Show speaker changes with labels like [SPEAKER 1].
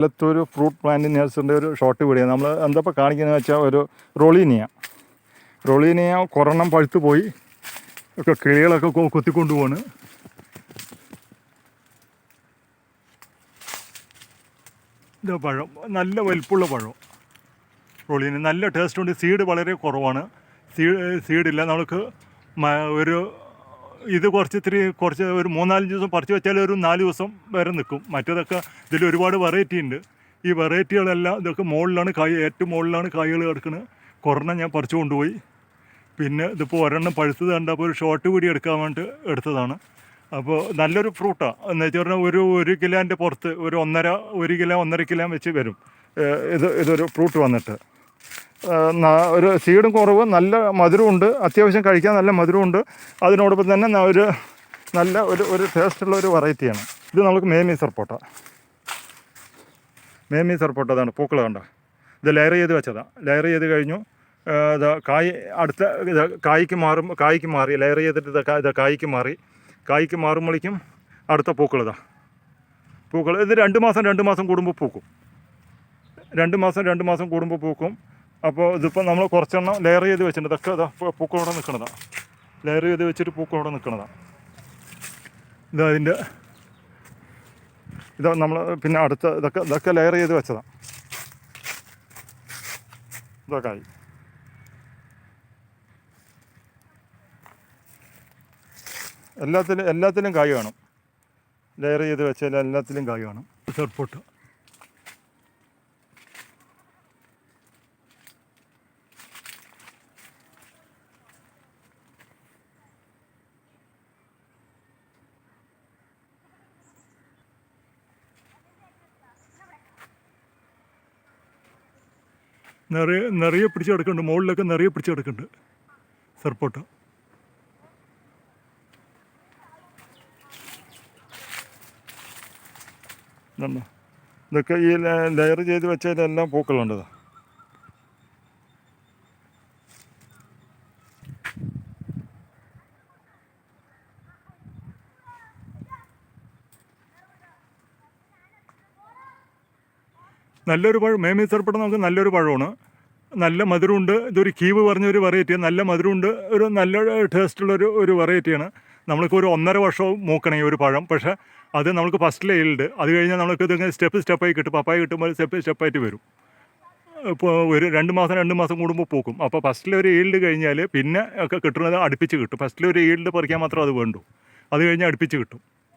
[SPEAKER 1] കൊല്ലത്തൊരു fruit plant നേഴ്സിന്റെ ഒരു short video. നമ്മൾ എന്താ ഇപ്പോൾ കാണിക്കുന്നത് വെച്ചാൽ ഒരു റൊളീനിയ. റൊളീനിയ കൊറണം പഴുത്ത് പോയി. ഒക്കെ കിളികളൊക്കെ കൊത്തിക്കൊണ്ടു പോവാണ്. ഇത് പഴം. നല്ല വലിപ്പുള്ള പഴം. റൊളീനി നല്ല ടേസ്റ്റ് ഉണ്ട്. സീഡ് വളരെ കുറവാണ്. സീഡ് സീഡില്ല. നമുക്ക് ഒരു ഇത് കുറച്ച് ഇത്തിരി കുറച്ച് ഒരു മൂന്നാലഞ്ച് ദിവസം പറിച്ച് വെച്ചാൽ ഒരു നാല് ദിവസം വരെ നിൽക്കും. മറ്റേതൊക്കെ ഇതിൽ ഒരുപാട് വെറൈറ്റി ഉണ്ട്. ഈ വെറൈറ്റികളെല്ലാം ഇതൊക്കെ മുകളിലാണ് കായ് ഏറ്റവും മുകളിലാണ് കായ്കൾ കിടക്കുന്നത് കുറഞ്ഞ ഞാൻ പറിച്ചു കൊണ്ടുപോയി. പിന്നെ ഇതിപ്പോൾ ഒരെണ്ണം പഴുത്തത് കണ്ടപ്പോൾ ഒരു ഷോർട്ട് വീഡിയോ എടുക്കാൻ വേണ്ടി എടുത്തതാണ്. അപ്പോൾ നല്ലൊരു ഫ്രൂട്ടാണ് എന്ന് വെച്ച് പറഞ്ഞാൽ ഒരു ഒരു കിലോന്റെ പുറത്ത് ഒരു ഒന്നര ഒരു കിലോ ഒന്നര കിലോ വെച്ച് വരും. ഇത് ഇതൊരു ഫ്രൂട്ട് വന്നിട്ട്. ഒരു സീഡും കുറവ് നല്ല മധുരമുണ്ട്. അത്യാവശ്യം കഴിക്കാൻ നല്ല മധുരമുണ്ട്. അതിനോടൊപ്പം തന്നെ ഒരു നല്ല ഒരു ഒരു ടേസ്റ്റുള്ള ഒരു വെറൈറ്റിയാണ് ഇത് നമുക്ക് മേമി സർപ്പോട്ട മേമി സർപ്പോട്ട അതാണ് പൂക്കൾ കണ്ട? ഇത് ലെയർ ചെയ്ത് വെച്ചതാണ് ലെയർ ചെയ്ത് കഴിഞ്ഞു. ഇത് കായ് അടുത്ത ഇത് കായ്ക്ക് മാറും കായ്ക്ക് മാറി. ലെയർ ചെയ്തിട്ട് ഇത് ഇത് കായ്ക്ക് മാറി. കായ്ക്ക് മാറുമ്പോഴേക്കും അടുത്ത പൂക്കൾ ഇതാ. പൂക്കൾ ഇത് രണ്ട് മാസം രണ്ട് മാസം കൂടുമ്പോൾ പൂക്കും. രണ്ട് മാസം രണ്ട് മാസം കൂടുമ്പോൾ പൂക്കും. അപ്പോൾ ഇതിപ്പോൾ നമ്മൾ കുറച്ചെണ്ണം ലെയർ ചെയ്ത് വെച്ചിട്ടുണ്ട്. ഇതൊക്കെ ഇതാ പൂക്കളോടെ നിൽക്കുന്നതാണ് ലെയർ ചെയ്ത് വെച്ചിട്ട് പൂക്കളോടെ നിൽക്കുന്നതാണ് ഇതാ അതിന്റെ ഇതാ നമ്മൾ പിന്നെ അടുത്ത ഇതൊക്കെ ഇതൊക്കെ ലെയർ ചെയ്ത് വെച്ചതാണ് ഇതൊക്കെ ആയി. എല്ലാത്തിലും എല്ലാത്തിലും കായ് കാണും ലെയർ ചെയ്ത് വെച്ചാൽ എല്ലാത്തിലും കായ് കാണും സർപ്പോട്ട് നിറയെ നിറയെ പിടിച്ച് കിടക്കുന്നുണ്ട്. മുകളിലൊക്കെ നിറയെ പിടിച്ച് കിടക്കുന്നുണ്ട്. സർപ്പോട്ട ഇതൊക്കെ ഈ ലെയർ ചെയ്ത് വെച്ചതിലെല്ലാം പൂക്കളുണ്ട്. നല്ലൊരു പഴം മേമി സർപ്പടം നമുക്ക് നല്ലൊരു പഴമാണ്. നല്ല മധുരമുണ്ട് ഇതൊരു കീവ് പറഞ്ഞൊരു വെറൈറ്റിയാണ് നല്ല മധുരമുണ്ട് ഒരു നല്ല ടേസ്റ്റുള്ളൊരു ഒരു വെറൈറ്റിയാണ് നമ്മൾക്ക് ഒരു ഒന്നര വർഷവും മൂക്കണം ഒരു പഴം. പക്ഷേ അത് നമുക്ക് ഫസ്റ്റിലെ ഈൽഡ് അത് കഴിഞ്ഞാൽ നമുക്ക് ഇതിങ്ങനെ സ്റ്റെപ്പ് സ്റ്റെപ്പായി കിട്ടും. പപ്പായ കിട്ടുമ്പോൾ സ്റ്റെപ്പ് സ്റ്റെപ്പായിട്ട് വരും. ഇപ്പോൾ ഒരു രണ്ട് മാസം രണ്ട് മാസം കൂടുമ്പോൾ പൂക്കും. അപ്പോൾ ഫസ്റ്റിലെ ഒരു ഈൽഡ് കഴിഞ്ഞാൽ പിന്നെ ഒക്കെ കിട്ടുന്നത് അടുപ്പിച്ച് കിട്ടും. ഫസ്റ്റിലെ ഒരു ഈൽഡ് പറിക്കാൻ മാത്രം അത് വേണ്ടു. അത് കഴിഞ്ഞാൽ അടുപ്പിച്ച് കിട്ടും.